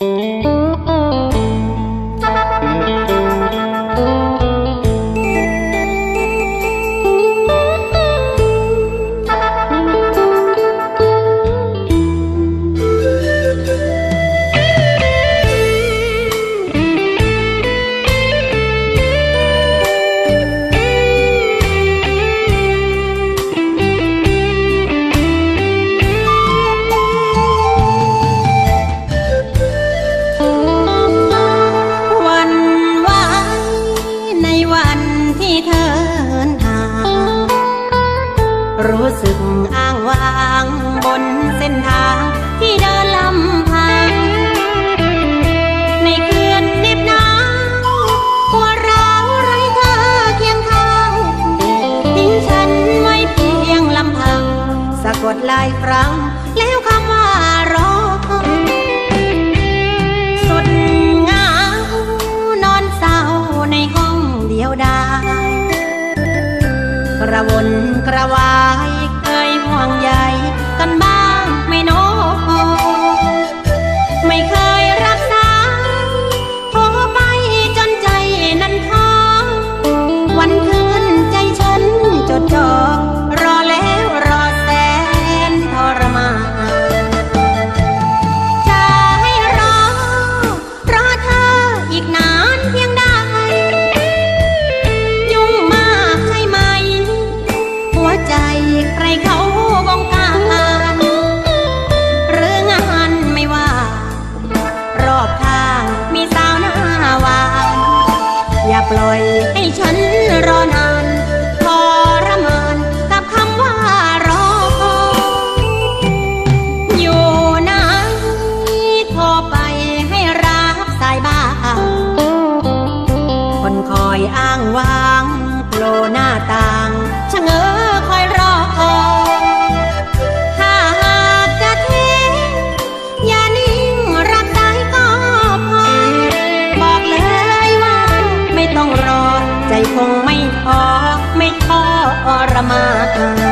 วั ที่เธอเหินห่างรู้สึกอ้างว้างบนเส้นทางที่เดินลำพัง ในคืนน็บหนาวหัวเราวไร้เธอเคียงข้างทิ้งฉันไว้เพียงลำพัง สะกดลายครั้ง กระวนกระวาย อย่อยให้ฉันรอนานทรมานกับคำว่ารออยู่ไหนโทรไปให้รักสายบ้า คนคอยอ้างว้างโผล่หน้าต่างชะเง้อ ใจคงไม่ท้อไม่ท้อรมาน